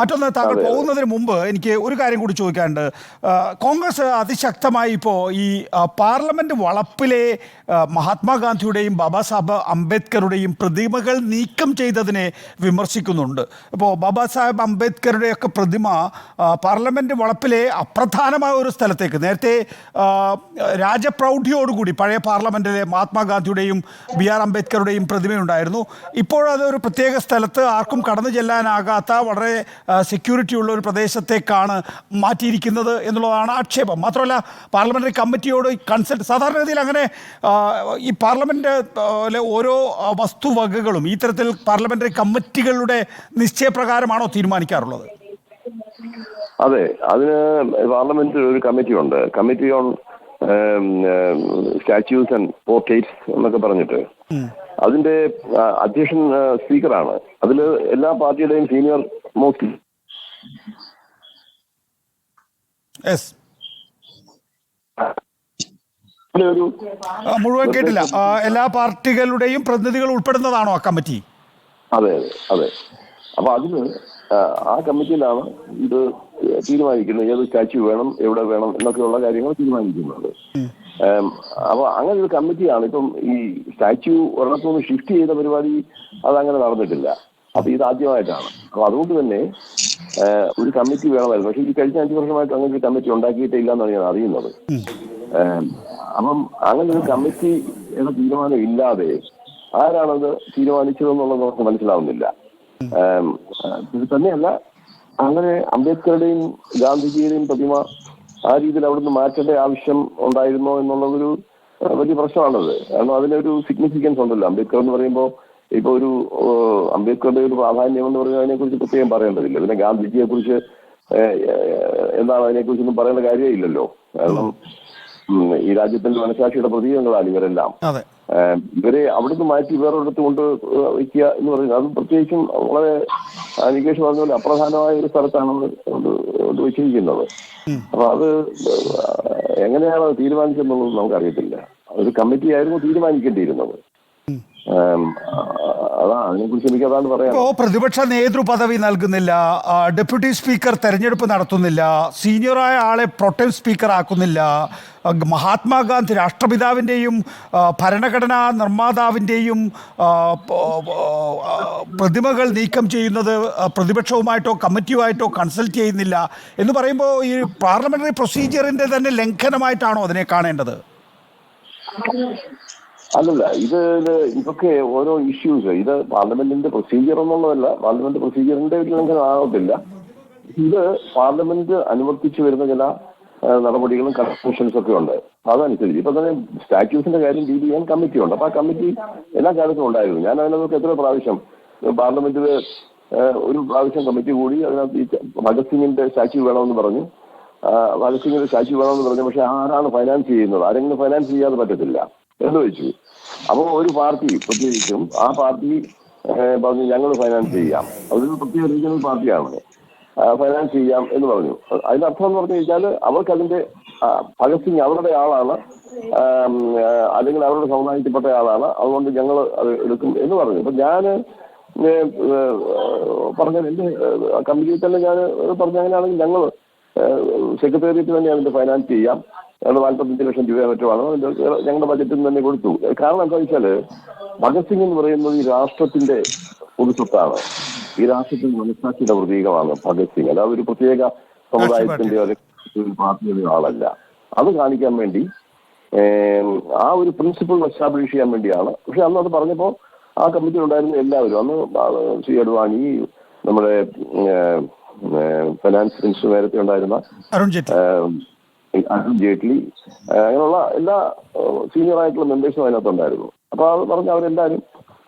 മറ്റൊന്ന് താങ്കൾ പോകുന്നതിന് മുമ്പ് എനിക്ക് ഒരു കാര്യം കൂടി ചോദിക്കാനുണ്ട്. കോൺഗ്രസ് അതിശക്തമായി ഇപ്പോൾ ഈ പാർലമെന്റ് വളപ്പിലെ മഹാത്മാഗാന്ധിയുടെയും ബാബാ സാഹേബ് അംബേദ്കറുടെയും പ്രതിമകൾ നീക്കം ചെയ്തതിനെ വിമർശിക്കുന്നുണ്ട്. ഇപ്പോൾ ബാബാ സാഹേബ് അംബേദ്കറുടെയൊക്കെ പ്രതിമ പാർലമെന്റ് വളപ്പിലെ അപ്രധാനമായ ഒരു സ്ഥലത്തേക്ക് നേരത്തെ രാജപ്രൗഢിയോടുകൂടി പഴയ പാർലമെന്റിലെ മഹാത്മാഗാന്ധിയുടെയും ബി ആർ അംബേദ്കറുടെയും പ്രതിമയുണ്ടായിരുന്നു. ഇപ്പോഴതൊരു പ്രത്യേക സ്ഥലത്ത് ആർക്കും കടന്നു ചെല്ലാനാകാത്ത വളരെ സെക്യൂരിറ്റി ഉള്ള ഒരു പ്രദേശത്തേക്കാണ് മാറ്റിയിരിക്കുന്നത് എന്നുള്ളതാണ് ആക്ഷേപം. മാത്രമല്ല പാർലമെന്ററി കമ്മിറ്റിയോട് കൺസൾട്ട് സാധാരണഗതിയിൽ അങ്ങനെ ഈ പാർലമെന്റ് ഓരോ വസ്തുവകകളും ഈ തരത്തിൽ പാർലമെന്ററി കമ്മിറ്റികളുടെ നിശ്ചയപ്രകാരമാണോ തീരുമാനിക്കാറുള്ളത്? അതെ അതിന് പാർലമെന്റിൽ ഒരു കമ്മിറ്റി ഉണ്ട്. Committee on statues and portraits എന്നൊക്കെ പറഞ്ഞിട്ട്. അതിന്റെ അധ്യക്ഷൻ സ്പീക്കറാണ്. അതിൽ എല്ലാ പാർട്ടിയുടെയും സീനിയർ മോസ്റ്റ് എസ് ഒരു മുഴുവൻ കേട്ടില്ല. എല്ലാ പാർട്ടികളുടെയും പ്രതിനിധികൾ ഉൾപ്പെടുന്നതാണോ ആ കമ്മിറ്റി? അതെ അതെ. അതെ അപ്പൊ അതിന് ആ, കമ്മിറ്റിയിലാണ് ഇത് തീരുമാനിക്കുന്നത്. ഏത് സ്റ്റാച്യു വേണം എവിടെ വേണം എന്നൊക്കെയുള്ള കാര്യങ്ങൾ തീരുമാനിക്കുന്നത് അപ്പൊ അങ്ങനെ ഒരു കമ്മിറ്റിയാണ്. ഇപ്പം ഈ സ്റ്റാച്യു ഒരിടത്തുനിന്ന് ഷിഫ്റ്റ് ചെയ്ത പരിപാടി അതങ്ങനെ നടന്നിട്ടില്ല. അപ്പൊ ഇത് ആദ്യമായിട്ടാണ്. അപ്പൊ അതുകൊണ്ട് തന്നെ ഒരു കമ്മിറ്റി വേണമായിരുന്നു. പക്ഷെ ഈ കഴിഞ്ഞ അഞ്ചു വർഷമായിട്ട് അങ്ങനെ ഒരു കമ്മിറ്റി ഉണ്ടാക്കിയിട്ടില്ല എന്നാണ് ഞാൻ അറിയുന്നത്. അപ്പം അങ്ങനെ ഒരു കമ്മിറ്റി എന്ന തീരുമാനം ഇല്ലാതെ ആരാണത് തീരുമാനിച്ചതെന്നുള്ളത് നമുക്ക് മനസ്സിലാവുന്നില്ല. ഇത് തന്നെയല്ല അങ്ങനെ അംബേദ്കറുടെയും ഗാന്ധിജിയുടെയും പ്രതിമ ആ രീതിയിൽ അവിടുന്ന് മാറ്റേണ്ട ആവശ്യം ഉണ്ടായിരുന്നോ എന്നുള്ളതൊരു വലിയ പ്രശ്നമാണത്. കാരണം അതിനൊരു സിഗ്നിഫിക്കൻസ് ഉണ്ടല്ലോ. അംബേദ്കർ എന്ന് പറയുമ്പോൾ ഇപ്പൊ ഒരു അംബേദ്കറുടെ ഒരു പ്രാധാന്യം എന്ന് പറഞ്ഞാൽ അതിനെ കുറിച്ച് പ്രത്യേകം പറയേണ്ടതില്ല. പിന്നെ ഗാന്ധിജിയെ കുറിച്ച് എന്താണ് അതിനെ കുറിച്ചൊന്നും പറയേണ്ട കാര്യമില്ലല്ലോ. കാരണം ഈ രാജ്യത്തിന്റെ മനസാക്ഷിയുടെ പ്രതീകങ്ങളാണ് ഇവരെല്ലാം. ഇവരെ അവിടുന്ന് മാറ്റി വേറൊരിടത്ത് കൊണ്ട് വയ്ക്കുക എന്ന് പറയുന്നത് അത് പ്രത്യേകിച്ചും വളരെ നികേഷ് പറഞ്ഞ പോലെ അപ്രധാനമായ ഒരു സ്ഥലത്താണ് അത് വെച്ചിരിക്കുന്നത്. അപ്പൊ അത് എങ്ങനെയാണ് തീരുമാനിച്ചെന്നുള്ളത് നമുക്കറിയത്തില്ല. ഒരു കമ്മിറ്റി ആയിരുന്നു തീരുമാനിക്കേണ്ടിയിരുന്നത്. ഏഹ് നേതൃ പദവി പ്രതിപക്ഷ നൽകുന്നില്ല ഡെപ്യൂട്ടി സ്പീക്കർ തെരഞ്ഞെടുപ്പ് നടത്തുന്നില്ല സീനിയറായ ആളെ പ്രൊട്ടം സ്പീക്കർ ആക്കുന്നില്ല മഹാത്മാഗാന്ധി രാഷ്ട്രപിതാവിന്റെയും ഭരണഘടനാ നിർമ്മാതാവിന്റെയും പ്രതിമകൾ നീക്കം ചെയ്യുന്നത് പ്രതിപക്ഷവുമായിട്ടോ കമ്മിറ്റിയുമായിട്ടോ കൺസൾട്ട് ചെയ്യുന്നില്ല എന്ന് പറയുമ്പോൾ ഈ പാർലമെന്ററി പ്രൊസീജിയറിന്റെ തന്നെ ലംഘനമായിട്ടാണോ അതിനെ കാണേണ്ടത്? അല്ലല്ല ഇത് ഇത് ഇതൊക്കെ ഓരോ ഇഷ്യൂസ് ഇത് പാർലമെന്റിന്റെ പ്രൊസീജിയർ എന്നുള്ളതല്ല പാർലമെന്റ് പ്രൊസീജിയറിന്റെ ഒരു ലംഘനം ആകത്തില്ല ഇത് പാർലമെന്റ് അനുവർത്തിച്ചു വരുന്ന ചില നടപടികളും കൺസ്ട്രക്ഷൻസ് ഒക്കെ ഉണ്ട്. അതനുസരിച്ച്. ഇപ്പൊ തന്നെ സ്റ്റാറ്റ്യൂസിന്റെ കാര്യം ഡീൽ ചെയ്യാൻ കമ്മിറ്റി ഉണ്ട്. അപ്പൊ ആ കമ്മിറ്റി എല്ലാ കാലത്തും ഉണ്ടായിരുന്നു. ഞാൻ അതിനകത്ത് എത്ര പ്രാവശ്യം പാർലമെന്റിൽ ഒരു പ്രാവശ്യം കമ്മിറ്റി കൂടി അതിനകത്ത് ഭഗത് സിംഗിന്റെ സ്റ്റാച്യു വേണമെന്ന് പറഞ്ഞു. ഭഗത് സിംഗിന്റെ സ്റ്റാച്യു വേണമെന്ന് പറഞ്ഞു. പക്ഷെ ആരാണ് ഫൈനാൻസ് ചെയ്യുന്നത്? ആരെങ്കിലും ഫൈനാൻസ് ചെയ്യാതെ പറ്റത്തില്ല. എന്ന് വെച്ചു. അപ്പോൾ ഒരു പാർട്ടി പ്രത്യേകിച്ചും ആ പാർട്ടി പറഞ്ഞു ഞങ്ങൾ ഫൈനാൻസ് ചെയ്യാം. അതൊരു പ്രത്യേക റീജിയണൽ പാർട്ടിയാണ് ഫൈനാൻസ് ചെയ്യാം എന്ന് പറഞ്ഞു. അതിന്റെ അർത്ഥം എന്ന് പറഞ്ഞു കഴിഞ്ഞാൽ അവർക്ക് അതിന്റെ സിംഗ് അവരുടെ ആളാണ്. അല്ലെങ്കിൽ അവരുടെ സമുദായത്തിൽപ്പെട്ട ആളാണ്. അതുകൊണ്ട് ഞങ്ങൾ അത് എടുക്കും എന്ന് പറഞ്ഞു. അപ്പൊ ഞാൻ പറഞ്ഞത് എന്റെ കമ്പനിയിൽ തന്നെ ഞാൻ പറഞ്ഞ അങ്ങനെയാണെങ്കിൽ ഞങ്ങൾ സെക്രട്ടേറിയറ്റ് തന്നെ അതിന്റെ ഫൈനാൻസ് ചെയ്യാം. ഞങ്ങൾ നാൽപ്പത്തഞ്ച് ലക്ഷം രൂപ മറ്റുമാണ് ഞങ്ങളുടെ ബജറ്റിൽ നിന്ന് തന്നെ കൊടുത്തു. കാരണം എന്താ വെച്ചാൽ ഭഗത് സിംഗ് എന്ന് പറയുന്നത് ഈ രാഷ്ട്രത്തിന്റെ ഒരു സ്വത്താണ്. ഈ രാഷ്ട്രത്തിൽ മനസ്സാക്ഷിയുടെ പ്രതീകമാണ് ഭഗത് സിംഗ്. അല്ലാതെ ഒരു പ്രത്യേക സമുദായത്തിന്റെ ഒരു ഒരു പാർട്ടിയുടെ ആളല്ല. അത് കാണിക്കാൻ വേണ്ടി ആ ഒരു പ്രിൻസിപ്പിൾ എസ്റ്റാബ്ലിഷ് ചെയ്യാൻ വേണ്ടിയാണ്. പക്ഷെ അന്ന് അത് പറഞ്ഞപ്പോൾ ആ കമ്മിറ്റി ഉണ്ടായിരുന്ന എല്ലാവരും അന്ന് ശ്രീ അഡ്വാണി നമ്മുടെ ഫിനാൻസ് മിനിസ്റ്റർ നേരത്തെ ഉണ്ടായിരുന്ന അരുൺ ജെയ്റ്റ്ലി. അരുൺ ജെയ്റ്റ്ലി അങ്ങനെയുള്ള എല്ലാ സീനിയർ ആയിട്ടുള്ള മെമ്പേഴ്സും അതിനകത്തുണ്ടായിരുന്നു. അപ്പൊ അത് പറഞ്ഞ് അവരെല്ലാവരും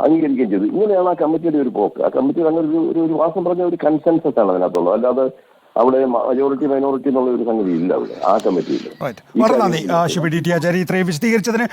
അംഗീകരിക്കുകയും ചെയ്തു. ഇങ്ങനെയാണ് ആ കമ്മിറ്റിയുടെ ഒരു പോക്ക്. ആ കമ്മിറ്റി അങ്ങനെ ഒരു ഒരു വാസം പറഞ്ഞ ഒരു കൺസെൻസസ് ആണ് അതിനകത്തുള്ളത്. അല്ലാതെ അവിടെ മജോറിറ്റി മൈനോറിറ്റി എന്നുള്ള ഒരു സംഗതി ഇല്ല അവിടെ ആ കമ്മിറ്റിയിൽ. വളരെ നന്ദി ആ, ശിവ ഡി ആചാര്യ. ഇത്രയും വിശദീകരിച്ചതിന്